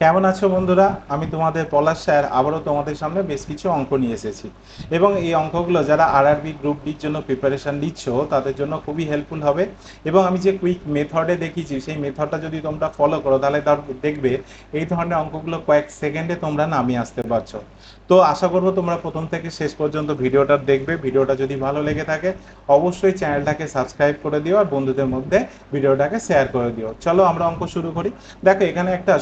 কেমন আছো বন্ধুরা? আমি তোমাদের পলাশ স্যার, আবারও তোমাদের সামনে বেশ কিছু অঙ্ক নিয়ে এসেছি। এবং এই অঙ্কগুলো যারা আরআরবি গ্রুপ ডির জন্য প্রিপারেশন নিচ্ছ, তাদের জন্য খুবই হেল্পফুল হবে। এবং আমি যে কুইক মেথডে দেখিয়েছি, সেই মেথডটা যদি তোমরা ফলো করো, তাহলে তার দেখবে এই ধরনের অঙ্কগুলো কয়েক সেকেন্ডে তোমরা নামিয়ে আসতে পারছ। তো আশা করব তোমরা প্রথম থেকে শেষ পর্যন্ত ভিডিওটা দেখবে। ভিডিওটা যদি ভালো লেগে থাকে, অবশ্যই চ্যানেলটাকে সাবস্ক্রাইব করে দিও আর বন্ধুদের মধ্যে ভিডিওটাকে শেয়ার করে দিও। চলো আমরা অঙ্ক শুরু করি। দেখো, এখানে একটা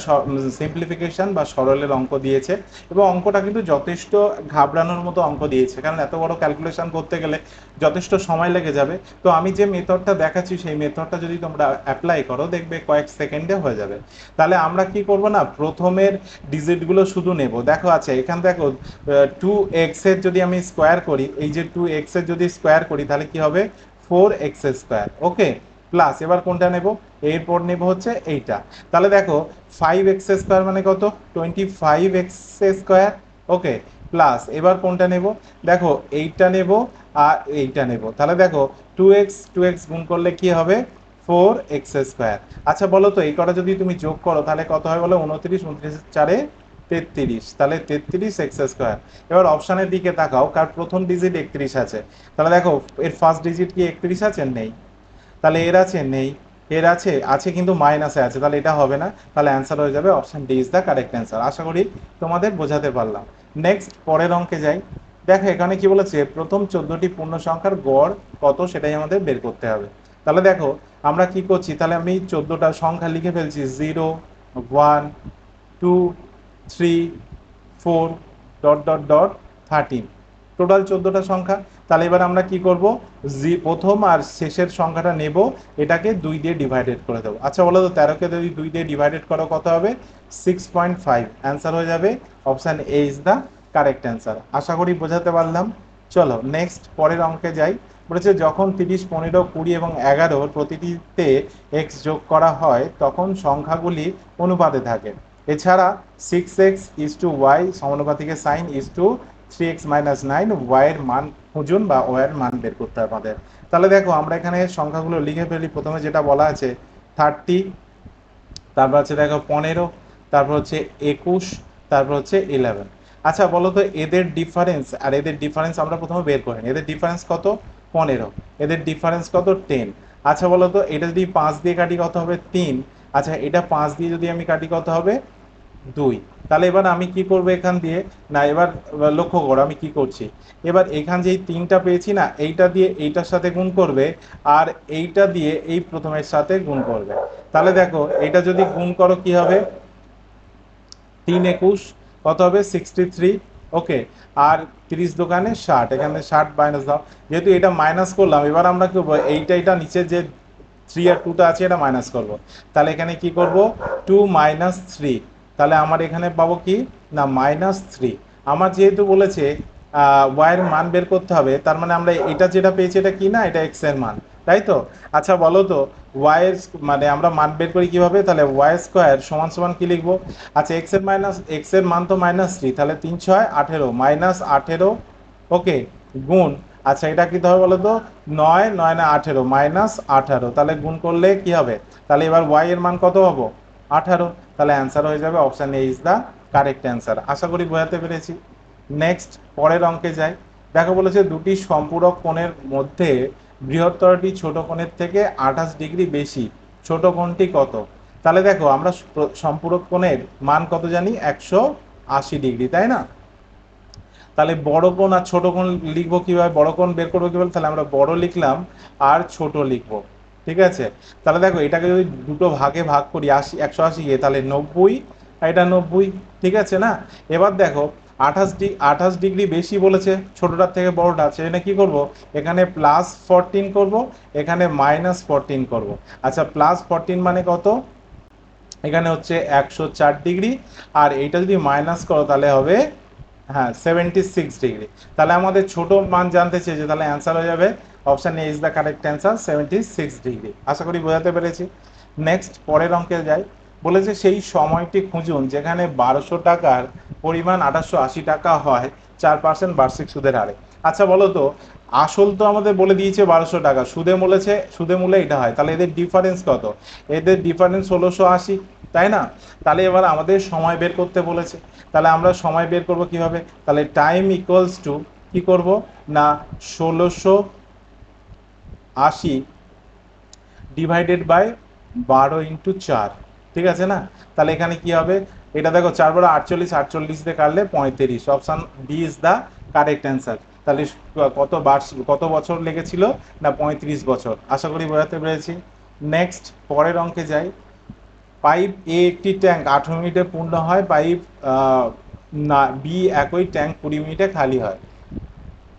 সিম্পলিফিকেশন বা সরলের অঙ্ক দিয়েছে এবং অঙ্কটা কিন্তু যথেষ্ট ঘাবড়ানোর মতো অঙ্ক দিয়েছে। কারণ এত বড় ক্যালকুলেশন করতে গেলে যথেষ্ট সময় লেগে যাবে। তো আমি যে মেথডটা দেখাচ্ছি, সেই মেথডটা যদি তোমরা অ্যাপ্লাই করো, দেখবে কয়েক সেকেন্ডে হয়ে যাবে। তাহলে আমরা কি করব না, প্রথমের ডিজিটগুলো শুধু নেব। দেখো আছে, এখান দেখো টু এক্সের যদি আমি স্কোয়ার করি, এই যে টু এক্সের যদি স্কোয়ার করি, তাহলে কি হবে? Four X square okay plus এবার কোনটা নেব? এরপর নেব হচ্ছে এইটা। তাহলে দেখো ফাইভ এক্স স্কোয়ার মানে কত? Twenty five X square okay plus এবার কোনটা নেব? দেখো, এইটা নেব আর এইটা নেব। তাহলে দেখো টু এক্স টু এক্স গুণ করলে কি হবে? ফোর এক্স স্কোয়ার আচ্ছা বলো তো, এই কটা যদি তুমি যোগ করো, তাহলে কত হয় বলো? উনত্রিশ উনত্রিশ চারে তেত্রিশ। তাহলে তেত্রিশ এক্স স্কোয়ার এবার অপশানের দিকে তাকাও কার প্রথম ডিজিট একত্রিশ আছে। তাহলে দেখো, এর ফার্স্ট ডিজিট কি একত্রিশ আছে? নেই। তাহলে এর আছে নেই, এর আছে আছে কিন্তু মাইনাসে আছে, তাহলে এটা হবে না, তাহলে অ্যান্সার হয়ে যাবে option D is the correct answer আশা করি তোমাদের বোঝাতে পারলাম। নেক্সট পরের অঙ্কে যাই। দেখো, এখানে কি বলেছে, প্রথম চোদ্দটি পূর্ণ সংখ্যার গড় কত সেটাই আমাদের বের করতে হবে। তাহলে দেখো, আমরা কি করছি, তাহলে আমি চোদ্দোটা সংখ্যা লিখে ফেলছি zero one two three four dot dot dot thirteen total চোদ্দোটা সংখ্যা। তাহলে এবার আমরা কি করব? জি, প্রথম আর শেষের সংখ্যাটা নেব। এটাকে দুই দিয়ে ডিভাইডেড করে দেবো। আচ্ছা বলো তো, তেরোকে যদি দুই দিয়ে ডিভাইডেড করো, কত হবে? সিক্স পয়েন্ট ফাইভ অ্যান্সার হয়ে যাবে। Option A is the correct answer আশা করি বোঝাতে পারলাম। চলো নেক্সট পরের অঙ্কে যাই। বলেছে, যখন তিরিশ, পনেরো, কুড়ি এবং এগারোর প্রতিটিতে এক্স যোগ করা হয়, তখন সংখ্যাগুলি অনুপাতে থাকে। এছাড়া six X is to Y সমানুপাতিকের sign is to three X minus nine ওয়াইয়ের মান খুঁজুন বা ওয়াইয়ের মান বের করতে হবে আমাদের। তাহলে দেখো, আমরা এখানে সংখ্যাগুলো লিখে ফেলি। প্রথমে যেটা বলা আছে থার্টি তারপর হচ্ছে দেখো পনেরো, তারপর হচ্ছে একুশ, তারপর হচ্ছে ইলেভেন আচ্ছা বলো তো, এদের ডিফারেন্স আর এদের ডিফারেন্স আমরা প্রথমে বের করি এদের ডিফারেন্স কত? পনেরো। এদের ডিফারেন্স কত? টেন আচ্ছা বলো তো, এটা যদি পাঁচ দিয়ে কাটি কত হবে? তিন। আচ্ছা এটা পাঁচ দিয়ে যদি আমি কাটি কত হবে? দুই। তাহলে এবার আমি কি করব এখান দিয়ে? না, এবার লক্ষ্য করো আমি কি করছি। এবার এখান যেই তিনটা পেয়েছি না, এইটা দিয়ে এইটার সাথে গুণ করবে আর এইটা দিয়ে এই প্রথমের সাথে গুণ করবে। তাহলে দেখো এটা যদি গুণ করো কি হবে? তিন একুশ, কত হবে? সিক্সটি থ্রি, ওকে। আর তিরিশ দোকানে ষাট, এখানে ষাট মাইনাস দাও। যেহেতু এটা মাইনাস করলাম, এবার আমরা কি এইটা এটা নিচে যে থ্রি আর টুটা আছে, এটা মাইনাস করব। তাহলে এখানে কি করব? টু মাইনাস থ্রি তাহলে আমার এখানে পাবো কি? না মাইনাস থ্রি আমার যেহেতু বলেছে ওয়াইয়ের মান বের করতে হবে, তার মানে আমরা এটা যেটা পেয়েছি এটা কি না? এটা এক্সের মান। তাই তো? আচ্ছা বলো তো ওয়াইয়ের মানে আমরা মান বের করি কীভাবে? তাহলে ওয়াই স্কোয়ার সমান সমান কী লিখব? আচ্ছা এক্সের মাইনাস এক্সের মান তো মাইনাস থ্রি তাহলে তিন, ছয়, আঠেরো মাইনাস আঠেরো ওকে গুণ। আচ্ছা এটা কি হবে বলো তো? নয় নয়, না, আঠেরো মাইনাস আঠারো, তাহলে গুণ করলে কি হবে? তাহলে এবার ওয়াই এর মান কত হব? আঠারো, তাহলে অ্যান্সার হয়ে যাবে। Option A is the correct answer আশা করি বোঝাতে পেরেছি। নেক্সট পরের অঙ্কে যাই। দেখো বলেছে, দুটি সম্পূরক কোণের মধ্যে বৃহত্তরটি ছোট কোণের থেকে আঠাশ ডিগ্রি বেশি। ছোট কোণটি কত? তাহলে দেখো, আমরা সম্পূরক কোণের মান কত জানি? একশো আশি ডিগ্রি, তাই না? তাহলে বড় কোণ আর ছোট কোণ লিখব কীভাবে? বড় কোণ বের করব কীভাবে? তাহলে আমরা বড় লিখলাম আর ছোট লিখব। ঠিক আছে? তাহলে দেখো, এটাকে যদি দুটো ভাগে ভাগ করি, আশি, একশো আশি গিয়ে তাহলে নব্বই এটা নব্বই, ঠিক আছে না? এবার দেখো, আঠাশ ডি, আঠাশ ডিগ্রি বেশি বলেছে, ছোটোটার থেকে বড়টা সেখানে কি করব? এখানে প্লাস ফরটিন করব, এখানে মাইনাস ফরটিন করব। আচ্ছা প্লাস ফরটিন মানে কত? এখানে হচ্ছে একশো চার ডিগ্রি, আর এইটা যদি মাইনাস করো তাহলে হবে হ্যাঁ সেভেন্টি সিক্স ডিগ্রি। তাহলে আমাদের ছোট মান জানতে চেয়েছে, তাহলে অ্যান্সার হয়ে যাবে option A is the correct answer seventy six degree আশা করি বোঝাতে পেরেছি। নেক্সট পরের অঙ্কে যাই। বলেছে সেই সময়টি খুঁজুন যেখানে বারোশো টাকার পরিমাণ আঠাশশো আশি টাকা হয়, চার পার্সেন্ট বার্ষিক সুদের হারে। আচ্ছা বলো তো, আসল তো আমাদের বলে দিয়েছে বারোশো টাকা। সুদে মূলেছে সুদে মূলে এটা হয়। তাহলে এদের ডিফারেন্স কত? এদের ডিফারেন্স ষোলোশো আশি, তাই না? তাহলে এবার আমাদের সময় বের করতে বলেছে। তাহলে আমরা সময় বের করব কীভাবে? তাহলে টাইম ইকুয়ালস টু কি করব? না, ষোলোশো আশি ডিভাইডেড বাই বারো ইন্টু চার, ঠিক আছে না? তাহলে এখানে কি হবে? এটা দেখো, চার বারো আটচল্লিশ আটচল্লিশ দিয়ে কাটলে পঁয়ত্রিশ। Option B is the correct answer তাহলে কত বার, কত বছর লেগেছিল না পঁয়ত্রিশ বছর? আশা করি বোঝাতে পেরেছি। নেক্সট পরের অঙ্কে যাই। পাইপ এ একটি ট্যাঙ্ক, আঠেরো মিনিটে পূর্ণ হয়। পাইপ না বি একই ট্যাঙ্ক কুড়ি মিনিটে খালি হয়।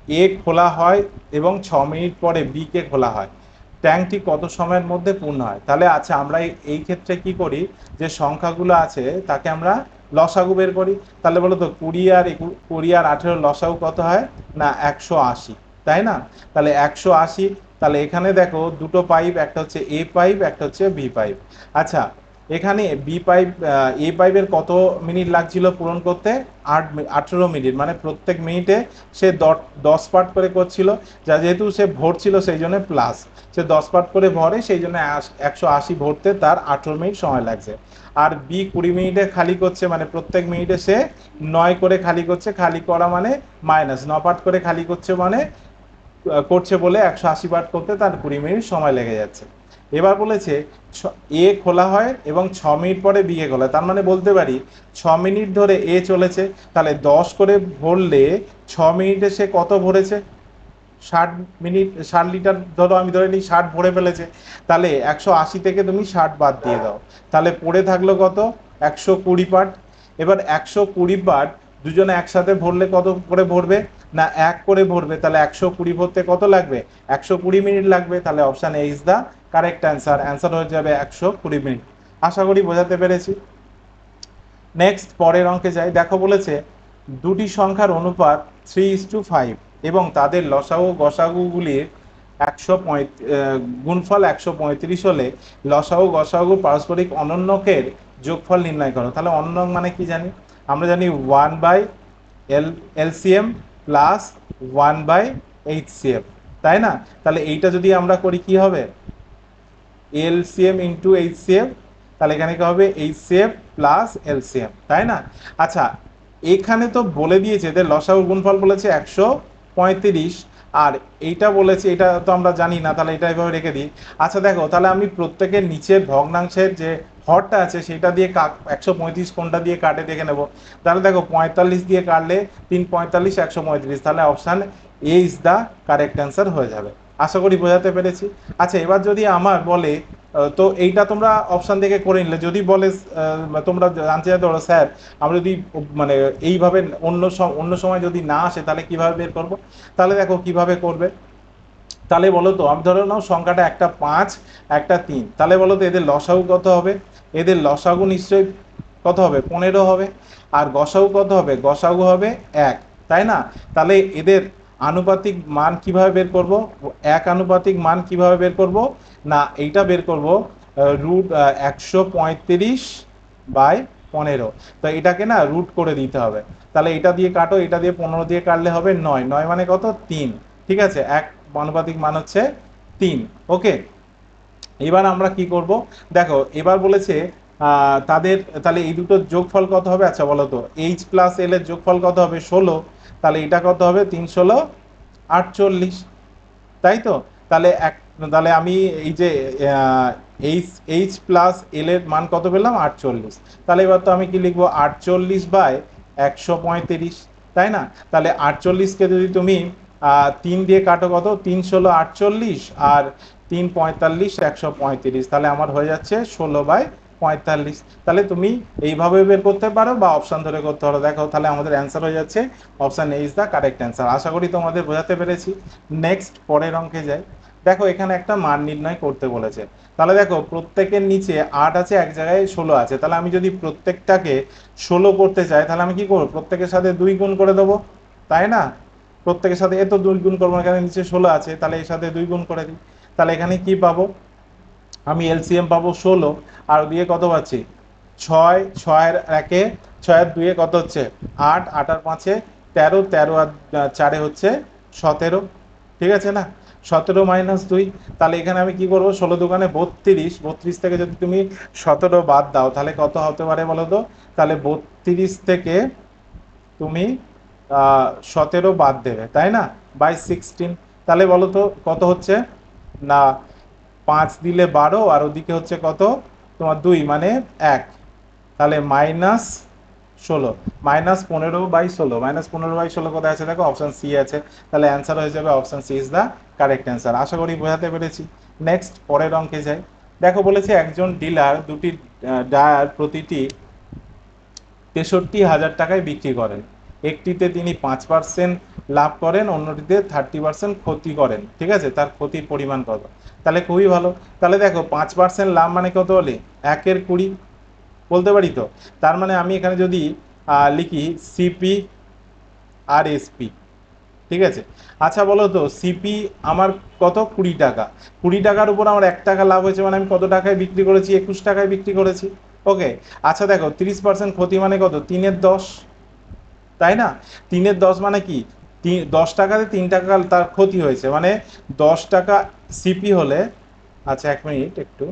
এ খোলা হয় এবং ছ মিনিট পরে বি কে খোলা হয়। ট্যাঙ্কটি কত সময়ের মধ্যে পূর্ণ হয়? তাহলে আচ্ছা আমরা এই- ক্ষেত্রে কি করি? যে সংখ্যাগুলো আছে, তাকে আমরা লসাগু বের করি। তাহলে বলো তো কুড়ি আর কুড়ি আর আঠেরো লসাগু কত হয়? না, একশো আশি। তাই না? তাহলে একশো আশি, তাহলে এখানে দেখো দুটো পাইপ, একটা হচ্ছে এ পাইপ, একটা হচ্ছে বি পাইপ। আচ্ছা এখানে বি পাইপ এ পাইপের কত মিনিট লাগছিল পূরণ করতে? আট আঠেরো মিনিট মানে প্রত্যেক মিনিটে সে দশ পার্ট করে করছিল। যা যেহেতু সে ভরছিল সেই জন্য প্লাস সে দশ পার্ট করে ভরে, সেই জন্য একশো আশি ভরতে তার আঠেরো মিনিট সময় লাগছে। আর বি কুড়ি মিনিটে খালি করছে মানে প্রত্যেক মিনিটে সে নয় করে খালি করছে, খালি করা মানে মাইনাস ন পার্ট করে খালি করছে মানে করছে বলে একশো আশি পার্ট করতে তার কুড়ি মিনিট সময় লেগে যাচ্ছে। এবার বলেছে এ খোলা হয় এবং ছ মিনিট পরে বি এ খোলা হয়। তার মানে বলতে পারি, ছ মিনিট ধরে এ চলেছে, তাহলে দশ করে ভরলে ছ মিনিটে সে কত ভরেছে? ষাট মিনিট, ষাট লিটার ধরো আমি ধরে নিই, ষাট ভরে ফেলেছে। তাহলে একশো আশি থেকে তুমি ষাট বাদ দিয়ে দাও। তাহলে পড়ে থাকল কত? একশো কুড়ি পার্ট এবার একশো কুড়ি পার্ট দুজনে একসাথে ভরলে কত করে ভরবে? না, এক করে ভরবে। তাহলে একশো কুড়ি ভরতে কত লাগবে? একশো কুড়ি মিনিট লাগবে। তাহলে option A is the correct answer. Answer হয়ে যাবে একশো কুড়ি মিনিট। আশা করি বোঝাতে পেরেছি। নেক্সট, পরের অঙ্কে যাই। দেখো বলেছে, দুটি সংখ্যার অনুপাত থ্রি ইস টু ফাইভ এবং তাদের লসাগু গসাগুগুলির একশো গুণফল একশো পঁয়ত্রিশ হলে লসাগু, গসাগু, পারস্পরিক অনন্যকের যোগফল নির্ণয় করো। তাহলে অন্য মানে কি জানি? আমরা জানি one by L L C M plus one by H C F তাই না? তাহলে এইটা যদি আমরা করি কি হবে? এলসিএম ইন্টু এইচসিএফ তাহলে এখানে কি হবে? এইচসিএফ প্লাস এলসিএম তাই না? আচ্ছা এখানে তো বলে দিয়েছে যে লসাগু গুণফল বলেছে একশো পঁয়ত্রিশ, আর এইটা বলেছে, এটা তো আমরা জানি না, তাহলে এটা এভাবে রেখে দিই। আচ্ছা দেখো, তাহলে আমি প্রত্যেকের নিচের ভগ্নাংশের যে হরটা আছে, সেটা দিয়ে একশো পঁয়ত্রিশ কোনটা দিয়ে কাটে দেখে নেব। তাহলে দেখো, পঁয়তাল্লিশ দিয়ে কাটলে তিন পঁয়তাল্লিশ, একশো পঁয়ত্রিশ, তাহলে option A is the correct answer হয়ে যাবে। আশা করি বোঝাতে পেরেছি। আচ্ছা এবার যদি আমার বলে তো এইটা তোমরা অপশান থেকে করে নিলে। যদি বলে তোমরা জানতে চাইতে পারো, স্যার, আমরা যদি মানে এইভাবে অন্য অন্য সময় যদি না আসে, তাহলে কীভাবে বের করব? তাহলে দেখো কীভাবে করবে। তাহলে বলো তো, আমি ধরে নাও সংখ্যাটা একটা পাঁচ, একটা তিন। তাহলে বলো তো, এদের লসাগু কত হবে? এদের লসাগু নিশ্চয়ই কত হবে? পনেরো হবে। আর গসাগু কত হবে? গসাগু হবে এক। তাই না? তাহলে এদের আনুপাতিক মান কীভাবে বের করব? এক আনুপাতিক মান কীভাবে বের করব? না, এইটা বের করব রুট একশো পঁয়ত্রিশ বাই পনেরো। তো এটাকে না রুট করে দিতে হবে। তাহলে এটা দিয়ে কাটো, এটা দিয়ে পনেরো দিয়ে কাটলে হবে নয়। নয় মানে কত? তিন। ঠিক আছে? এক আনুপাতিক মান হচ্ছে তিন। ওকে? এবার আমরা কি করব? দেখো, এবার বলেছে তাদের, তাহলে এই দুটোর যোগফল কত হবে? আচ্ছা বলো তো। এইচ প্লাস এল এর যোগফল কত হবে? ষোলো। তাহলে এটা কত হবে? তিন ষোলো আটচল্লিশ। তাই তো? তাহলে এক, তাহলে আমি এই যে এইচ এইচ প্লাস এল এর মান কত পেলাম? আটচল্লিশ। তাহলে এবার তো আমি কি লিখব? আটচল্লিশ বাই একশো পঁয়ত্রিশ। তাই না? তাহলে আটচল্লিশকে যদি তুমি তিন দিয়ে কাটো কত? তিন ষোলো আটচল্লিশ আর তিন পঁয়তাল্লিশ একশো পঁয়ত্রিশ। তাহলে আমার হয়ে যাচ্ছে ষোলো বাই পঁয়তাল্লিশ। তাহলে তুমি এইভাবে বের করতে পারো বা অপশান ধরে করতে পারো। দেখো তাহলে আমাদের অ্যান্সার হয়ে যাচ্ছে। Option A is the correct answer আশা করি তোমাদের বোঝাতে পেরেছি। নেক্সট পরের অঙ্কে যাই। দেখো, এখানে একটা মান নির্ণয় করতে বলেছে। তাহলে দেখো, প্রত্যেকের নিচে আট আছে, এক জায়গায় ষোলো আছে। তাহলে আমি যদি প্রত্যেকটাকে ষোলো করতে চাই, তাহলে আমি কি করব? প্রত্যেকের সাথে দুই গুণ করে দেবো। তাই না? প্রত্যেকের সাথে এত দুই গুণ করব এখানে নিচে ষোলো আছে? তাহলে এর সাথে দুই গুণ করে দিই। তাহলে এখানে কি পাবো? আমি এলসিএম পাবো ষোলো, আর দিয়ে কত পাচ্ছি? ছয়, ছয়ের একে, ছয়ের দুয়ে কত হচ্ছে? আট আট আর পাঁচে তেরো তেরো আর চারে হচ্ছে সতেরো। ঠিক আছে না? সতেরো মাইনাস দুই। তাহলে এখানে আমি কি করব? ষোলো দোকানে বত্রিশ বত্রিশ থেকে যদি তুমি সতেরো বাদ দাও, তাহলে কত হতে পারে বলো তো? তাহলে বত্রিশ থেকে তুমি সতেরো বাদ দেবে, তাই না? বাই সিক্সটিন তাহলে বলো তো কত হচ্ছে? না পাঁচ দিলে বারো, আর ওদিকে হচ্ছে কত? তোমার দুই মানে এক। তাহলে মাইনাস ষোলো। মাইনাস পনেরো বাই ষোলো। মাইনাস পনেরো বাই ষোলো কোথায় আছে? দেখো অপশান সি আছে। তাহলে অ্যান্সার হয়ে যাবে option C is the correct answer আশা করি বোঝাতে পেরেছি। নেক্সট পরের অঙ্কে যাই। দেখো, বলেছে একজন ডিলার দুটি ডায়ার প্রতিটি তেষট্টি হাজার টাকায় বিক্রি করেন। একটিতে তিনি পাঁচ পার্সেন্ট লাভ করেন, অন্যটিতে থার্টি পার্সেন্ট ক্ষতি করেন। ঠিক আছে? তার ক্ষতির পরিমাণ কত? তাহলে খুবই ভালো। তাহলে দেখো, পাঁচ পার্সেন্ট লাভ মানে কত হলে? একের কুড়ি। বলতে পারি তো? তার মানে আমি এখানে যদি লিখি সিপি আর এসপি ঠিক আছে? আচ্ছা বলো তো সিপি আমার কত? কুড়ি টাকা। কুড়ি টাকার উপর আমার এক টাকা লাভ হয়েছে মানে আমি কত টাকায় বিক্রি করেছি? একুশ টাকায় বিক্রি করেছি। ওকে আচ্ছা দেখো, তিরিশ পার্সেন্ট ক্ষতি মানে কত? তিনের দশ। তাই না? তিনের দশ মানে কি? দশ টাকাতে তিন টাকা তার ক্ষতি হয়েছে। মানে দশ টাকা সিপি হলে আচ্ছা এক মিনিট একটু।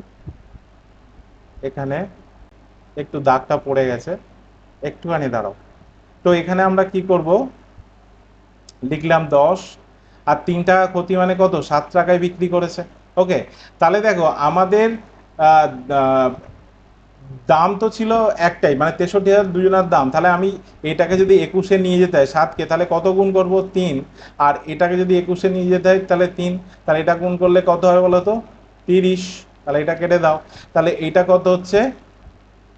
এখানে একটু দাগটা পড়ে গেছে। একটুখানি দাঁড়াও। তো এখানে আমরা কি করব? লিখলাম দশ। আর তিন টাকা ক্ষতি মানে কত? সাত টাকায় বিক্রি করেছে। ওকে তাহলে দেখো, আমাদের দাম তো ছিল একটাই মানে তেষট্টি হাজার দুজনের দাম। তাহলে আমি এটাকে যদি একুশে নিয়ে যেতে হয় সাতকে, তাহলে কত গুণ করব? তিন। আর এটাকে যদি একুশে নিয়ে যেতে হয়, তাহলে তিন। তাহলে এটা গুণ করলে কত হবে বলো তো? তিরিশ। তাহলে এটা কেটে দাও। তাহলে এটা কত হচ্ছে?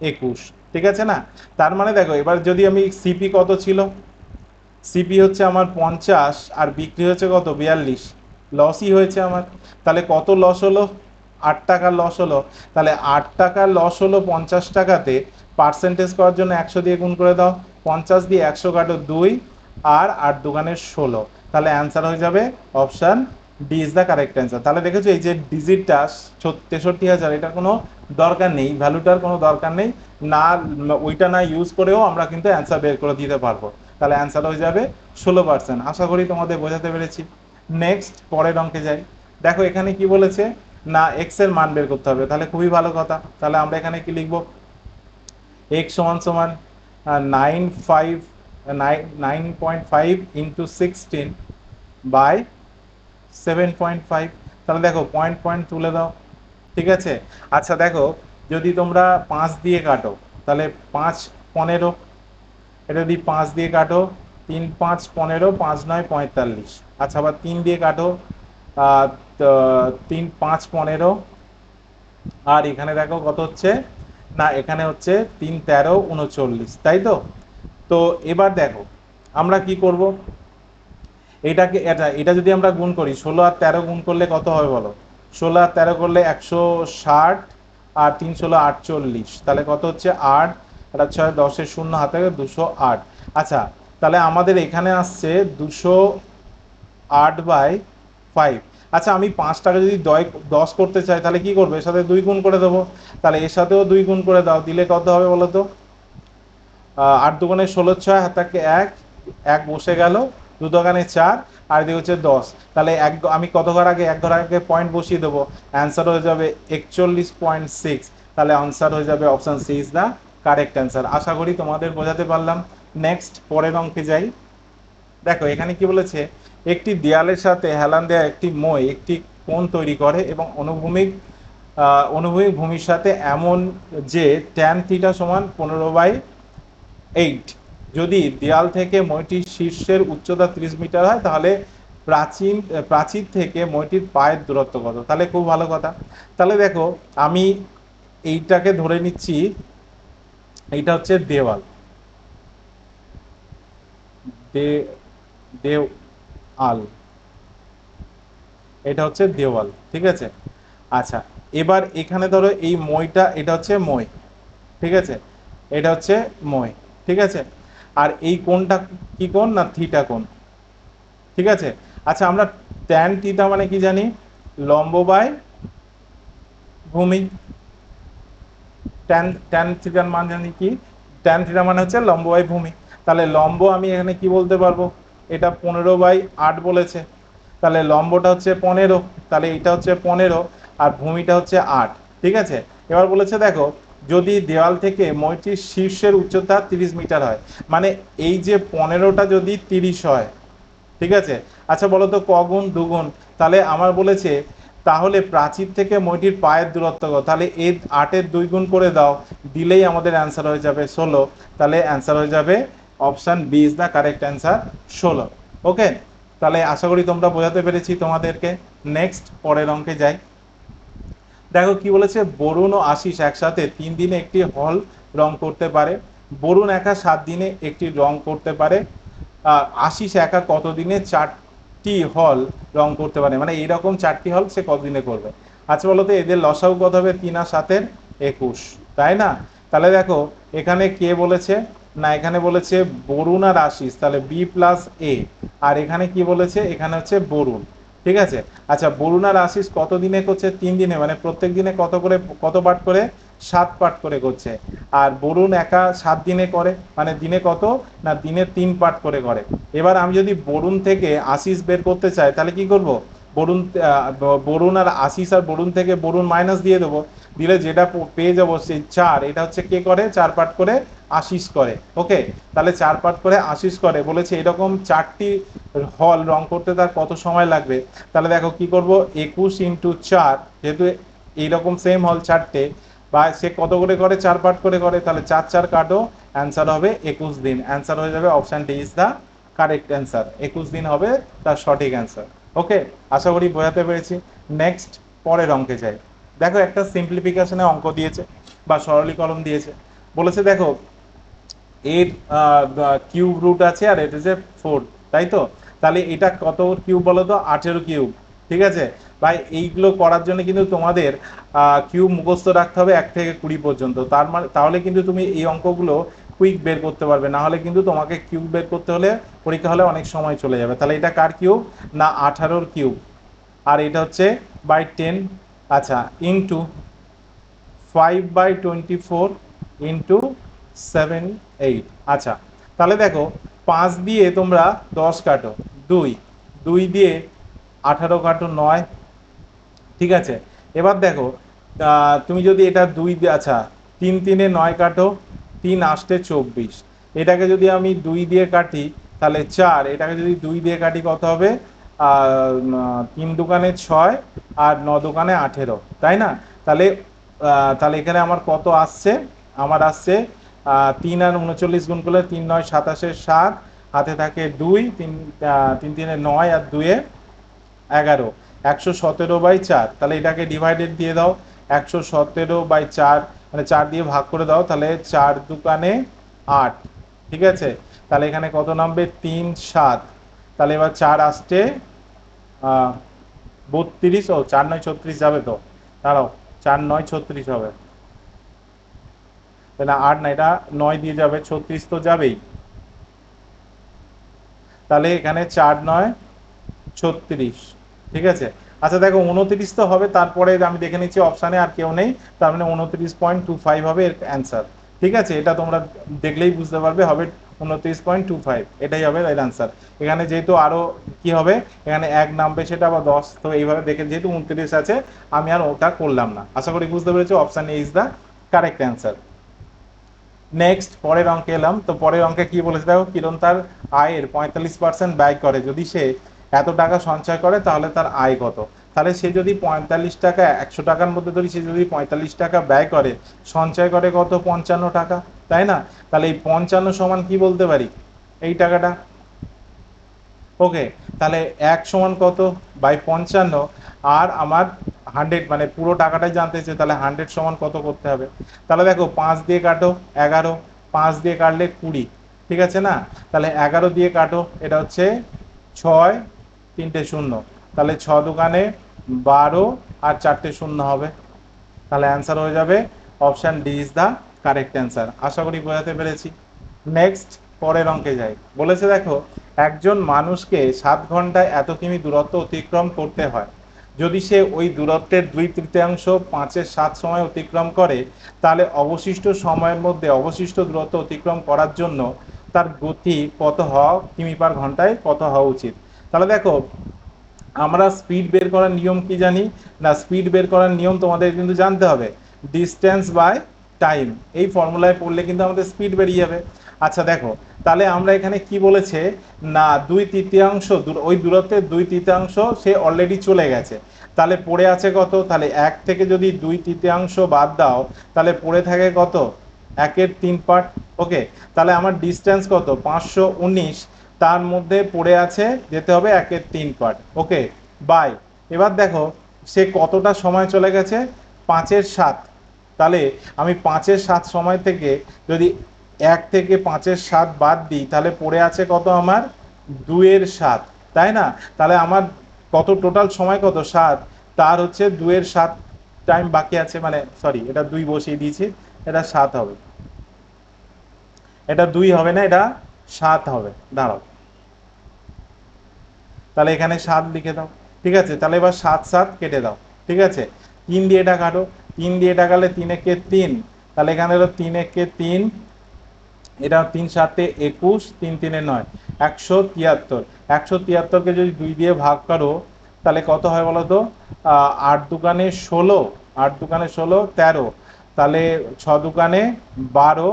একুশ। ঠিক আছে না? তার মানে দেখো, এবার যদি আমি সিপি কত ছিল? সিপি হচ্ছে আমার পঞ্চাশ, আর বিক্রি হচ্ছে কত? বিয়াল্লিশ। লসই হয়েছে আমার। তাহলে কত লস হলো? আট টাকার লস হলো, তাহলে আট টাকার লস হলো পঞ্চাশ টাকাতে পার্সেন্টেজ করার জন্য একশো দিয়ে গুণ করে দাও, পঞ্চাশ দিয়ে একশো কাটো দুই, আর আট দোকানের ষোলো। তাহলে অ্যান্সার হয়ে যাবে option D is the correct answer তাহলে দেখেছ এই যে ডিজিটটা তেষট্টি হাজার, এটার কোনো দরকার নেই ভ্যালুটার কোনো দরকার নেই, না, ওইটা না ইউজ করেও আমরা কিন্তু অ্যান্সার বের করে দিতে পারব। তাহলে অ্যান্সার হয়ে যাবে ষোলো পার্সেন্ট আশা করি তোমাদের বোঝাতে পেরেছি। নেক্সট পরের অঙ্কে যাই। দেখো এখানে কি বলেছে? না এক্সের মান বের করতে হবে। তাহলে খুবই ভালো কথা। তাহলে আমরা এখানে কি লিখব? এক্স সমান সমান nine five nine nine point five into sixteen by seven point five তাহলে দেখো পয়েন্ট পয়েন্ট তুলে দাও। ঠিক আছে? আচ্ছা দেখো, যদি তোমরা পাঁচ দিয়ে কাটো, তাহলে পাঁচ পনেরো। এটা যদি পাঁচ দিয়ে কাটো, তিন পাঁচ পনেরো, পাঁচ নয় পঁয়তাল্লিশ। আচ্ছা আবার তিন দিয়ে কাটো তিন, পাঁচ, পনেরো। আর এখানে দেখো কত হচ্ছে? না, এখানে হচ্ছে তিন, তেরো, উনচল্লিশ, তাই তো? তো এবার দেখো, আমরা কি করব? এটাকে, এটা এটা যদি আমরা গুণ করি, ষোলো আর তেরো গুণ করলে কত হবে বলো? ষোলো আর তেরো করলে একশো ষাট আর তিন, ষোলো, আটচল্লিশ। তাহলে কত হচ্ছে? আট। এটা ছয় দশের শূন্য হাতে দুশো আট। আচ্ছা তাহলে আমাদের এখানে আসছে দুশো আট বাই ফাইভ। আচ্ছা আমি পাঁচ টাকা যদি দশ করতে চাই, তাহলে কি করব? এর সাথে দুই গুণ করে দেবো। তাহলে এর সাথেও দুই গুণ করে দাও। দিলে কত হবে বলো তো? আট দোকানে ষোলো ছয় হাতাকে এক এক বসে গেল, দু দোকানে চার, আর এদিকে হচ্ছে দশ। তাহলে এক, আমি কত ঘর আগে, এক ঘর আগে পয়েন্ট বসিয়ে দেবো? অ্যান্সার হয়ে যাবে একচল্লিশ পয়েন্ট সিক্স তাহলে আনসার হয়ে যাবে option C is the correct answer আশা করি তোমাদের বোঝাতে পারলাম। নেক্সট পরের অঙ্কে যাই। দেখো, এখানে কি বলেছে? একটি দেয়ালের সাথে হেলান দেয়া একটি মই, একটি কোণ তৈরি করে এবং অনুভূমিক অনুভূমিক ভূমির সাথে এমন যে ট্যান থিটা সমান পনেরো বাই এইট যদি দেয়াল থেকে মইটির শীর্ষের উচ্চতা ত্রিশ মিটার হয়, তাহলে প্রাচীন, প্রাচীর থেকে মইটির পায়ের দূরত্ব কত? তাহলে খুব ভালো কথা। তাহলে দেখো, আমি এইটাকে ধরে নিচ্ছি, এইটা হচ্ছে দেওয়াল। দেও, আল। এটা হচ্ছে দেওয়াল, ঠিক আছে? আচ্ছা এবার এখানে ধরো এই মইটা, এটা হচ্ছে মই, ঠিক আছে? এটা হচ্ছে মই, ঠিক আছে? আর এই কোণটা কি কোণ না থিটা কোণ? ঠিক আছে? আচ্ছা আমরা ট্যান থিটা মানে কি জানি? লম্ব বাই ভূমি। ট্যান ট্যান থিটার মান জানি কি? ট্যান থিটা মানে হচ্ছে লম্ব বাই ভূমি। তাহলে লম্ব আমি এখানে কি বলতে পারব? এটা পনেরো বাই আট বলেছে। তাহলে লম্বটা হচ্ছে পনেরো, তাহলে এটা হচ্ছে পনেরো আর ভূমিটা হচ্ছে আট, ঠিক আছে? এবার বলেছে দেখো, যদি দেওয়াল থেকে মইটির শীর্ষের উচ্চতা তিরিশ মিটার হয় মানে এই যে পনেরোটা যদি তিরিশ হয়, ঠিক আছে? আচ্ছা বলো তো কগুণ দুগুণ তাহলে আমার বলেছে, তাহলে প্রাচীর থেকে মইটির পায়ের দূরত্ব তাহলে এই আটের দুই গুণ করে দাও, দিলেই আমাদের অ্যান্সার হয়ে যাবে ষোলো, তাহলে অ্যান্সার হয়ে যাবে option B is the correct answer ষোলো। ওকে? তাহলে আশা করি তোমরা বোঝাতে পেরেছি তোমাদেরকে। নেক্সট পরের অঙ্কে যাই। দেখো কি বলেছে বরুণ ও আশিস একসাথে তিন দিনে একটি হল রং করতে পারে। বরুণ একা সাত দিনে একটি রং করতে পারে। আহ, আশিস একা কত দিনে চারটি হল রং করতে পারে? মানে এইরকম চারটি হল সে কতদিনে করবে? আচ্ছা বলো তো এদের লসাউ কত হবে? তিন আর সাতের একুশ। তাই না? তাহলে দেখো এখানে কে বলেছে? না, এখানে বলেছে বরুণ আর আশিস, তাহলে বি প্লাস এ আর এখানে কি বলেছে? এখানে হচ্ছে বরুণ, ঠিক আছে? আচ্ছা বরুণ আর আশিস কত দিনে করছে? তিন দিনে মানে প্রত্যেক দিনে কত করে, কত পাঠ করে? সাত পাঠ করে করছে। আর বরুণ একা সাত দিনে করে মানে দিনে কত? না, দিনে তিন পাঠ করে করে। এবার আমি যদি বরুণ থেকে আশিস বের করতে চাই, তাহলে কি করব? বরুণ বরুণ আর আশিস আর বরুণ থেকে বরুণ মাইনাস দিয়ে দেবো। দিলে যেটা পেয়ে যাব সেই চার, এটা হচ্ছে কে করে? চার পাঠ করে আশিস করে। ওকে? তাহলে চার পাঠ করে আশিস করে। বলেছে এরকম চারটি হল রং করতে তার কত সময় লাগবে? তাহলে দেখো কি করব? একুশ ইন্টু চার, যেহেতু এইরকম সেম হল চারটে, বা সে কত করে করে? চার পার্ট করে করে। তাহলে চার চার কাটো। অ্যান্সার হবে একুশ দিন। অ্যান্সার হয়ে যাবে option D is the correct answer একুশ দিন হবে, তার সঠিক অ্যান্সার ওকে আশা করি বোঝাতে পেরেছি। নেক্সট পরের অঙ্কে যাই। দেখো, একটা সিম্পলিফিকেশনে অঙ্ক দিয়েছে বা সরলীকরণ দিয়েছে। বলেছে, দেখো, এর কিউব রুট আছে আর এটা যে ফোর তাই তো? তাহলে এটা কত কিউব বলো তো? আঠেরো কিউব ঠিক আছে? ভাই, এইগুলো করার জন্য কিন্তু তোমাদের কিউব মুখস্থ রাখতে হবে এক থেকে কুড়ি পর্যন্ত। তার মানে তাহলে কিন্তু তুমি এই অঙ্কগুলো কুইক বের করতে পারবে। না হলে কিন্তু তোমাকে কিউব বের করতে হলে পরীক্ষা হলে অনেক সময় চলে যাবে। তাহলে এটা কার কিউব না, আঠারোর কিউব আর এটা হচ্ছে বাই টেন আচ্ছা into five by twenty four into seven eight আচ্ছা তাহলে দেখো, পাঁচ দিয়ে তোমরা দশ কাটো। দুই দুই দিয়ে আঠারো কাটো নয়। ঠিক আছে? এবার দেখো তুমি যদি এটা দুই আচ্ছা তিন, তিনে নয় কাটো তিন আষ্টে চব্বিশ। এটাকে যদি আমি দুই দিয়ে কাটি, তাহলে চার। এটাকে যদি দুই দিয়ে কাটি কত হবে? তিন দোকানে ছয় আর ন দোকানে আঠেরো। তাই না? তাহলে তাহলে এখানে আমার কত আসছে? আমার আসছে তিন আর উনচল্লিশ গুণ করলে তিন নয়, সাতাশে সাত। হাতে থাকে দুই, তিন তিন তিনে নয় আর দুয়ে এগারো। একশো সতেরো বাই চার। তাহলে এটাকে ডিভাইডেড দিয়ে দাও। একশো সতেরো বাই চার মানে চার দিয়ে ভাগ করে দাও, তাহলে চার দোকানে আট। ঠিক আছে? তাহলে এখানে কত নামবে? তিন, সাত। তাহলে এবার চার আসছে বত্রিশ ও চার নয় ছত্রিশ যাবে তো? দাঁড়াও, চার নয় ছত্রিশ হবে। তাহলে আট না, এটা নয় দিয়ে যাবে, ছত্রিশ তো যাবেই। তাহলে এখানে চার নয় ছত্রিশ। ঠিক আছে? আচ্ছা দেখো, উনত্রিশ তো হবে, তারপরে আমি দেখে নিচ্ছি অপশানে আর কেউ নেই, তার মানে উনত্রিশ পয়েন্ট টু ফাইভ হবে এর অ্যান্সার ঠিক আছে? এটা তোমরা দেখলেই বুঝতে পারবে, হবে উনত্রিশ পয়েন্ট টু ফাইভ এটাই হবে এর অ্যান্সার এখানে যেহেতু আরও কি হবে? এখানে এক নামবে সেটা আবার দশ, তো এইভাবে দেখে যেহেতু উনত্রিশ আছে, আমি আর ওটা করলাম না। আশা করি বুঝতে পেরেছ option A is the correct answer next পরের অঙ্কে এলাম, তো পরের অঙ্কে কি বলেছে দেখো, কিরণ তার আয়ের পঁয়তাল্লিশ পার্সেন্ট ব্যয় করে। যদি সে এত টাকা সঞ্চয় করে, তাহলে তার আয় কত? তাহলে সে যদি পঁয়তাল্লিশ টাকা, একশো টাকার মধ্যে ধরি, সে যদি পঁয়তাল্লিশ টাকা ব্যয় করে, সঞ্চয় করে কত? পঞ্চান্ন টাকা, তাই না? তাহলে এই পঞ্চান্ন সমান কি বলতে পারি? এই টাকাটা। ওকে তাহলে এক সমান কত? বাই পঞ্চান্ন। আর আমার হান্ড্রেড মানে পুরো টাকাটাই জানতে চাই, তাহলে হান্ড্রেড সমান কত করতে হবে? তাহলে দেখো, পাঁচ দিয়ে কাটো, এগারো। পাঁচ দিয়ে কাটলে কুড়ি, ঠিক আছে না? তাহলে এগারো দিয়ে কাটো, এটা হচ্ছে ছয় তিনটে শূন্য। তাহলে ছ দোকানে বারো আর চারটে শূন্য হবে। তাহলে অ্যান্সার হয়ে যাবে option D is the correct answer আশা করি বোঝাতে পেরেছি। নেক্সট পরের অঙ্কে যাই। বলেছে দেখো, একজন মানুষকে সাত ঘন্টায় এত কিমি দূরত্ব অতিক্রম করতে হয়। যদি সে ওই দূরত্বের দুই তৃতীয়াংশ পাঁচের সাত সময় অতিক্রম করে, তাহলে অবশিষ্ট সময়ের মধ্যে অবশিষ্ট দূরত্ব অতিক্রম করার জন্য তার গতি কত হওয়া কিমি পার ঘন্টায় কত হওয়া উচিত। তাহলে দেখো, আমরা স্পিড বের করার নিয়ম কি জানি? না স্পিড বের করার নিয়ম তোমাদের কিন্তু জানতে হবে। ডিস্টেন্স বাই টাইম এই ফর্মুলায় পড়লে কিন্তু আমাদের স্পিড বেরিয়ে যাবে। আচ্ছা দেখো, তাহলে আমরা এখানে কি বলেছে? না, দুই তৃতীয়াংশ ওই দূরত্বের দুই তৃতীয়াংশ সে অলরেডি চলে গেছে। তাহলে পড়ে আছে কত? তাহলে এক থেকে যদি দুই তৃতীয়াংশ বাদ দাও, তাহলে পড়ে থাকে কত? একের তিন পার্ট ওকে তাহলে আমার ডিস্টেন্স কত? পাঁচশো উনিশ। তার মধ্যে পড়ে আছে যেতে হবে একের তিন পার্ট। ওকে বাই এবার দেখো, সে কতটা সময় চলে গেছে? পাঁচের সাত। তাহলে আমি পাঁচের সাত সময় থেকে যদি এক থেকে পাঁচের সাত বাদ দিই, তাহলে পড়ে আছে কত আমার? দুয়ের সাত। তাই না? তাহলে আমার কত টোটাল সময় কত? সাত। তার হচ্ছে দুয়ের সাত টাইম বাকি আছে মানে সরি এটা দুই বসিয়ে দিয়েছি, এটা সাত হবে। এটা দুই হবে না, এটা সাত হবে। দাঁড়াও। তাহলে এখানে সাত লিখে দাও, ঠিক আছে? তাহলে এবার সাত সাত কেটে দাও, ঠিক আছে? তিন দিয়ে এটা কাটো, তিন দিয়ে এটা কাটলে তিন একে তিন? তাহলে এখানে হলো তিন একে তিন? এটা তিন সাতে একুশ, তিন তিনে নয়, একশো তিয়াত্তর। একশো তিয়াত্তরকে যদি দুই দিয়ে ভাগ করো, তাহলে কত হয় বলো তো? আট দোকানে ষোলো, আট দোকানে ষোলো, তেরো। তাহলে ছ দোকানে বারো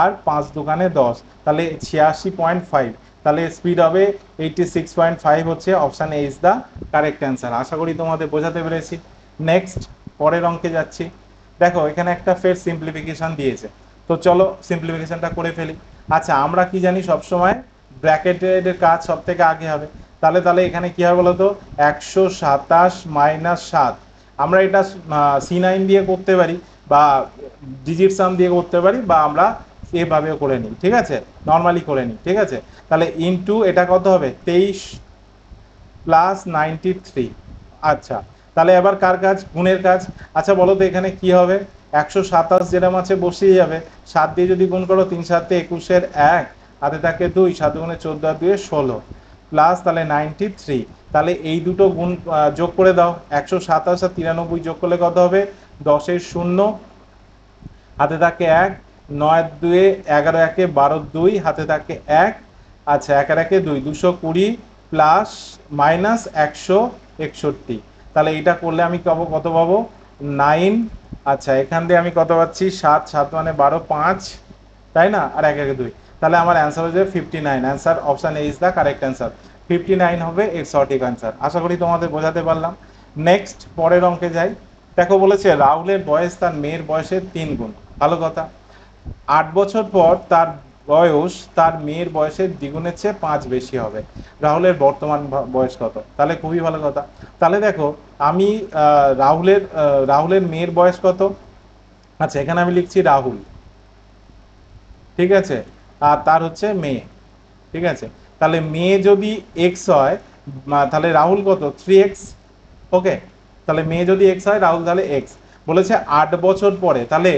আর পাঁচ দোকানে দশ। তাহলে ছিয়াশি পয়েন্ট ফাইভ। তাহলে স্পিড হবে এইটি সিক্স পয়েন্ট ফাইভ হচ্ছে option A is the correct answer আশা করি তোমাদের বোঝাতে পেরেছি। নেক্সট পরের অঙ্কে যাচ্ছি। দেখো, এখানে একটা ফের সিম্পলিফিকেশন দিয়েছে। তো চলো সিম্পলিফিকেশনটা করে ফেলি। আচ্ছা আমরা কি জানি সবসময় ব্র্যাকেটের কাজ সব থেকে আগে হবে। তাহলে তাহলে এখানে কি হবে বলতো? একশো সাতাশ মাইনাস সাত। আমরা এটা সি নাইন দিয়ে করতে পারি বা ডিজিট সাম দিয়ে করতে পারি বা আমরা এভাবেও করে নিই, ঠিক আছে? নর্মালি করে নিই, ঠিক আছে? তাহলে ইনটু এটা কত হবে? তেইশ প্লাস নাইনটি থ্রি আচ্ছা তাহলে এবার কার কাজ? গুণের কাজ। আচ্ছা বলো তো এখানে কি হবে? একশো সাতাশ যেরকম আছে বসিয়ে যাবে। সাত দিয়ে যদি গুণ করো, তিন সাতে একুশের এক, হাতে থাকে দুই, সাত গুণে চোদ্দ আর দুয়ে ষোলো। প্লাস তাহলে নাইনটি থ্রি তাহলে এই দুটো গুণ যোগ করে দাও। একশো সাতাশ আর তিরানব্বই যোগ করলে কত হবে? দশের শূন্য। হাতে থাকে এক নয় দুয়ে এগারো একে বারো দুই, হাতে থাকে এক। আচ্ছা এক আর একে দুই, দুশো কুড়ি প্লাস মাইনাস একশো একষট্টি। তাহলে এটা করলে আমি পাবো কত পাবো? নাইন। আচ্ছা এখান দিয়ে আমি কত পাচ্ছি? সাত সাত মানে বারো, পাঁচ। তাই না? আর এক একে দুই। তাহলে আমার অ্যান্সার হয়ে fifty nine answer option A is the correct answer fifty nine হবে এর সঠিক অ্যান্সার আশা করি তোমাদের বোঝাতে পারলাম। নেক্সট পরের অঙ্কে যাই। দেখো বলেছে, রাহুলের বয়স তার মেয়ের বয়সের তিন গুণ। ভালো কথা। আট বছর পর তার বয়স, তার মেয়ের বয়সের দ্বিগুণের চেয়ে পাঁচ বেশি হবে। রাহুলের বর্তমান বয়স কত? তাহলে খুবই ভালো কথা। তাহলে দেখো, আমি রাহুলের রাহুলের মেয়ের বয়স কত? আচ্ছা এখানে আমি লিখছি রাহুল। ঠিক আছে? আর তার হচ্ছে মেয়ে। ঠিক আছে? তাহলে মেয়ে যদি এক্স হয় তাহলে রাহুল কত? থ্রি এক্স ওকে তাহলে মেয়ে যদি এক্স হয়, রাহুল তাহলে এক্স বলেছে আট বছর পরে। তাহলে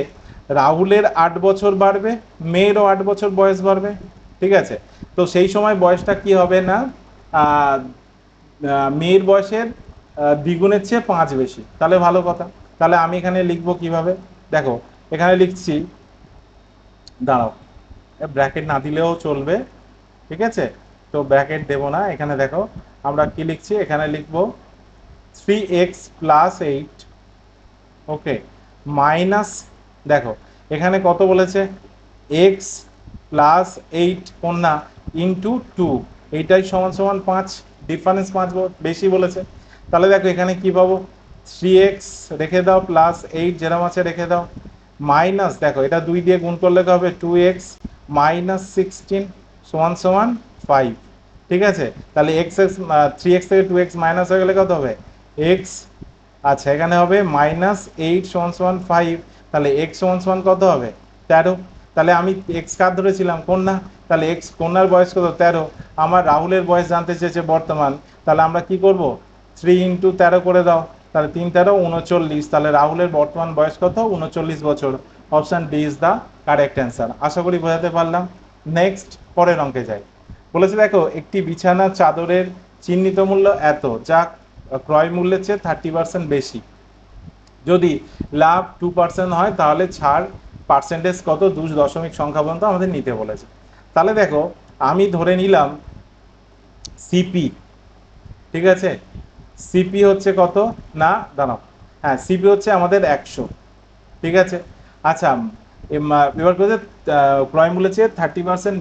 রাহুলের আট বছর বাড়বে, মেয়েরও আট বছর বয়স বাড়বে, ঠিক আছে? তো সেই সময় বয়সটা কি হবে না? মেয়ের বয়সের দ্বিগুণের চেয়ে পাঁচ বেশি। তাহলে ভালো কথা। তাহলে আমি এখানে লিখব কীভাবে? দেখো, এখানে লিখছি, দাঁড়াও ব্র্যাকেট না দিলেও চলবে, ঠিক আছে? তো ব্র্যাকেট দেবো না, এখানে দেখো, আমরা কি লিখছি? এখানে লিখব three X plus eight okay minus দেখো, এখানে কত বলেছে? এক্স প্লাস এইট কন্যা ইন্টু টু এইটাই সমান সমান পাঁচ ডিফারেন্স পাঁচ বেশি বলেছে। তাহলে দেখো, এখানে কি পাবো? থ্রি এক্স রেখে দাও প্লাস এইট যেরকম আছে রেখে দাও। মাইনাস দেখো, এটা দুই দিয়ে গুণ করলে হবে? টু এক্স মাইনাস সিক্সটিন সমান সমান ফাইভ ঠিক আছে? তাহলে এক্স এক্স থ্রি এক্স থেকে টু এক্স মাইনাস হয়ে গেলে কত হবে? এক্স আচ্ছা এখানে হবে মাইনাস এইট সমান সমান ফাইভ তাহলে এক্স সমান সমান কত হবে? তেরো। তাহলে আমি এক্স কার ধরেছিলাম কন্যা। তাহলে এক্স কন্যার বয়স কত? তেরো। আমার রাহুলের বয়স জানতে চেয়েছে বর্তমান। তাহলে আমরা কি করব? থ্রি ইন্টু তেরো করে দাও। তাহলে তিন তেরো, উনচল্লিশ। তাহলে রাহুলের বর্তমান বয়স কত? উনচল্লিশ বছর। Option D is the correct answer আশা করি বোঝাতে পারলাম। নেক্সট পরের অঙ্কে যাই। বলেছে, দেখো, একটি বিছানা চাদরের চিহ্নিত মূল্য এত। যা ক্রয় মূল্যের চেয়ে থার্টি পার্সেন্ট বেশি। যদি লাভ টু পার্সেন্ট হয়, তাহলে ছাড় পার্সেন্টেজ কত? দুই দশমিক সংখ্যা পর্যন্ত আমাদের নিতে বলেছে। তাহলে দেখো, আমি ধরে নিলাম সিপি ঠিক আছে? সিপি হচ্ছে কত? না, দাঁড়াও। হ্যাঁ সিপি হচ্ছে আমাদের একশো, ঠিক আছে? আচ্ছা এবার বলেছে ক্রয় চেয়ে থার্টি পার্সেন্ট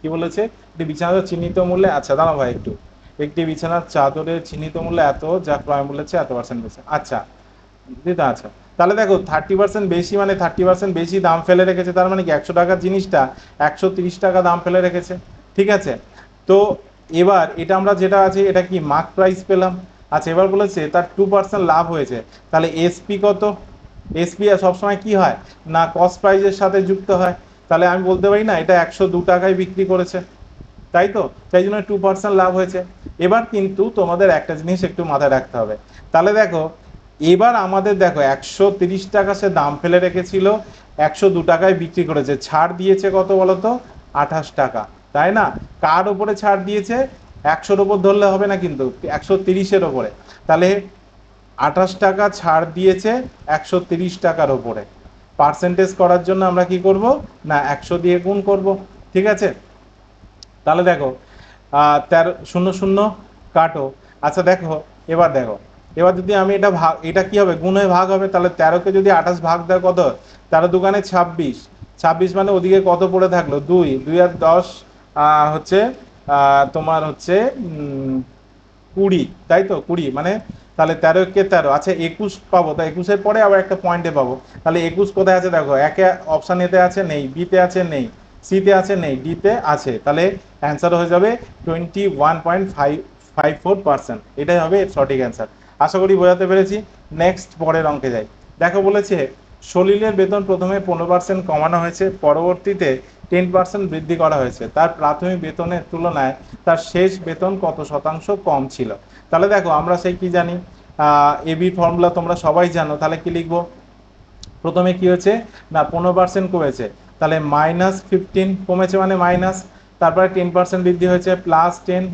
কি বলেছে? একটি বিছানার চিহ্নিত মূল্যে আচ্ছা দাঁড়াও ভাই একটু। একটি বিছানার চাদরের চিহ্নিত মূল্য এত, যা ক্রয় চেয়ে এত পার্সেন্ট বেশি। আচ্ছা দিদা আচ্ছা। তাহলে দেখো থার্টি পার্সেন্ট বেশি মানে থার্টি পার্সেন্ট বেশি দাম ফেলে রেখেছে, তার মানে কি একশো টাকার জিনিসটা একশো তিরিশ টাকা দাম ফেলে রেখেছে, ঠিক আছে? তো এবার এটা আমরা যেটা আছে, এটা কি মার্ক প্রাইস পেলাম? আচ্ছা এবার বলেছে তার টু পার্সেন্ট লাভ হয়েছে। তাহলে এসপি কত? এসপি সবসময় কি হয়? না কস্ট প্রাইজের সাথে যুক্ত হয়। তাহলে আমি বলতে পারি না, এটা একশো দু টাকায় বিক্রি করেছে। তাই তো? তাই জন্য টু পার্সেন্ট লাভ হয়েছে। এবার কিন্তু তোমাদের একটা জিনিস একটু মাথায় রাখতে হবে। তাহলে দেখো এবার আমাদের দেখো, একশো তিরিশ টাকা সে দাম ফেলে রেখেছিল, একশো দু টাকায় বিক্রি করেছে। ছাড় দিয়েছে কত বলতো? আঠাশ টাকা, তাই না? কার ওপরে ছাড় দিয়েছে? একশোর ওপর ধরলে হবে না কিন্তু, একশো তিরিশের ওপরে তাহলে আঠাশ টাকা ছাড় দিয়েছে একশো তিরিশ টাকার ওপরে পার্সেন্টেজ করার জন্য আমরা কি করব? না, একশো দিয়ে গুণ করব, ঠিক আছে? তাহলে দেখো তেরো, শূন্য শূন্য, কাটো। আচ্ছা দেখো, এবার দেখো। এবার যদি আমি এটা ভাগ এটা কি হবে? গুণ ভাগ হবে, তাহলে তেরোকে যদি আঠাশ ভাগ দেয় কত? তেরো দোকানে ছাব্বিশ। ছাব্বিশ মানে ওদিকে কত পড়ে থাকল? দুই। দুই আর দশ হচ্ছে তোমার হচ্ছে কুড়ি। তাই তো? কুড়ি। মানে তাহলে তেরো কে তেরো। আচ্ছা একুশ পাবো। তা একুশের পরে আবার একটা পয়েন্টে পাবো। তাহলে একুশ কোথায় আছে দেখো? একে অপশান এতে আছে, নেই। বিতে আছে, নেই। সিতে আছে, নেই। ডিতে আছে। তাহলে অ্যান্সার হয়ে যাবে twenty one point five five four percent এটাই হবে সঠিক অ্যান্সার আশা করি বোঝাতে পেরেছি। নেক্সট পরের অঙ্কে যাই। দেখো বলেছে, সলিলের বেতন প্রথমে পনেরো পার্সেন্ট কমানো হয়েছে, পরবর্তীতে টেন পার্সেন্ট বৃদ্ধি করা হয়েছে। তার প্রাথমিক বেতনের তুলনায় তার শেষ বেতন কত শতাংশ কম ছিল? তাহলে দেখো, আমরা সেই কি জানি? এবি ফর্মুলা তোমরা সবাই জানো, তাহলে কি লিখব? প্রথমে কি হয়েছে? না, পনেরো পার্সেন্ট কমেছে। তাহলে মাইনাস ফিফটিন কমেছে মানে মাইনাস তারপরে টেন পার্সেন্ট বৃদ্ধি হয়েছে প্লাস টেন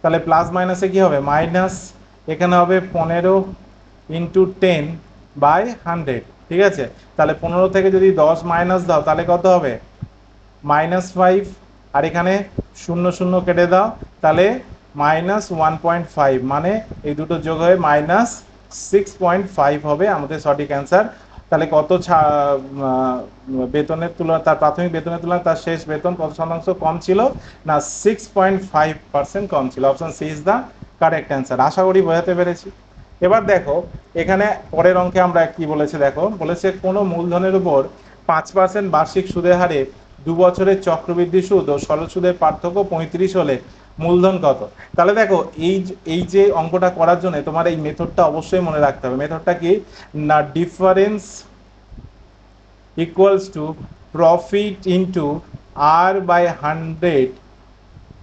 তাহলে প্লাস মাইনাসে কি হবে? মাইনাস এখানে হবে পনেরো ইন্টু টেন বাই হান্ড্রেড ঠিক আছে? তাহলে পনেরো থেকে যদি দশ মাইনাস দাও, তাহলে কত হবে? মাইনাস ফাইভ আর এখানে শূন্য শূন্য কেটে দাও, তাহলে মাইনাস ওয়ান পয়েন্ট ফাইভ মানে এই দুটো যোগ হয়ে মাইনাস সিক্স পয়েন্ট ফাইভ হবে আমাদের সঠিক অ্যান্সার তাহলে কত বেতনের তুলনায় তার প্রাথমিক বেতনের তুলনায় তার শেষ বেতন কত শতাংশ কম ছিল? না সিক্স পয়েন্ট ফাইভ পার্সেন্ট কম ছিল। Option C is the correct answer আশা করি বোঝাতে পেরেছি। এবার দেখো, এখানে পরের অঙ্কে আমরা কি বলেছে দেখো? বলেছে কোনো মূলধনের উপর পাঁচ পার্সেন্ট বার্ষিক সুদের হারে দু বছরের চক্রবৃদ্ধি সুদ ও সরল সুদের পার্থক্য পঁয়ত্রিশ হলে মূলধন কত? তাহলে দেখো, এই এই যে অঙ্কটা করার জন্য তোমার এই মেথডটা অবশ্যই মনে রাখতে হবে। মেথডটা কি? না difference equals to profit into R by hundred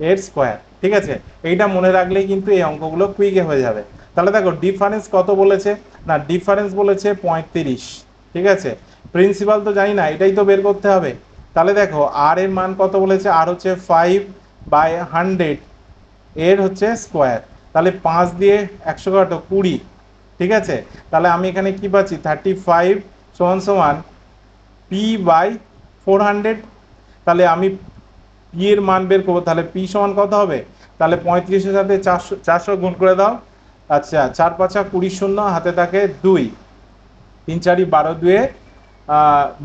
এর স্কোয়ার ঠিক আছে? এইটা মনে রাখলেই কিন্তু এই অঙ্কগুলো কুইকে হয়ে যাবে। তাহলে দেখো ডিফারেন্স কত বলেছে? না ডিফারেন্স বলেছে পঁয়ত্রিশ, ঠিক আছে? প্রিন্সিপাল তো জানি না, এটাই তো বের করতে হবে। তাহলে দেখো আর এর মান কত বলেছে? আর হচ্ছে ফাইভ বাই হান্ড্রেড এর হচ্ছে স্কোয়ার তাহলে পাঁচ দিয়ে একশো কাটো কুড়ি, ঠিক আছে? তাহলে আমি এখানে কি পাচ্ছি? থার্টি ফাইভ সমান সমান পি বাই ফোর হান্ড্রেড তাহলে আমি পি এর মান বের করব, তাহলে পি সমান কত হবে? তাহলে পঁয়ত্রিশের সাথে চারশো চারশো গুণ করে দাও। আচ্ছা চার পাঁচা কুড়ি শূন্য, হাতে থাকে দুই। তিন চারি বারো দুয়ে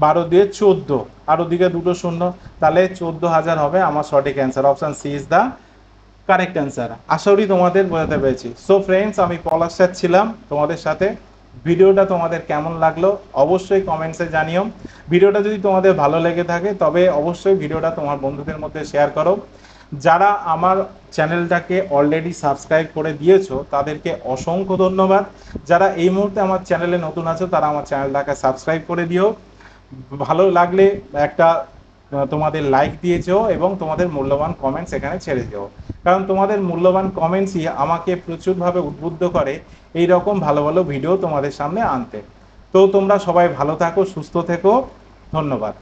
বারো দুয়ে চোদ্দ। আর ওদিকে দুটো শূন্য, তাহলে চোদ্দ হাজার হবে আমার সঠিক answer option C is the correct answer আশা করি তোমাদের বোঝাতে পেরেছি। সো ফ্রেন্ডস আমি পলাশ ছিলাম তোমাদের সাথে। ভিডিওটা তোমাদের কেমন লাগল অবশ্যই কমেন্টসে জানিও। ভিডিওটা যদি তোমাদের ভালো লেগে থাকে, তবে অবশ্যই ভিডিওটা তোমার বন্ধুদের মধ্যে শেয়ার করো। যারা আমার চ্যানেলটাকে অলরেডি সাবস্ক্রাইব করে দিয়েছ, তাদেরকে অসংখ্য ধন্যবাদ। যারা এই মুহূর্তে আমার চ্যানেলে নতুন আছো, তারা আমার চ্যানেলটাকে সাবস্ক্রাইব করে দিও। ভালো লাগলে একটা তোমাদের লাইক দিয়েছ এবং তোমাদের মূল্যবান কমেন্টস এখানে ছেড়ে দিও কারণ তোমাদের মূল্যবান কমেন্টসই আমাকে প্রচুরভাবে উদ্বুদ্ধ করে। এই রকম ভালো ভালো ভিডিও তোমাদের সামনে আনতে। তো তোমরা সবাই ভালো থাকো, সুস্থ থেকো। ধন্যবাদ।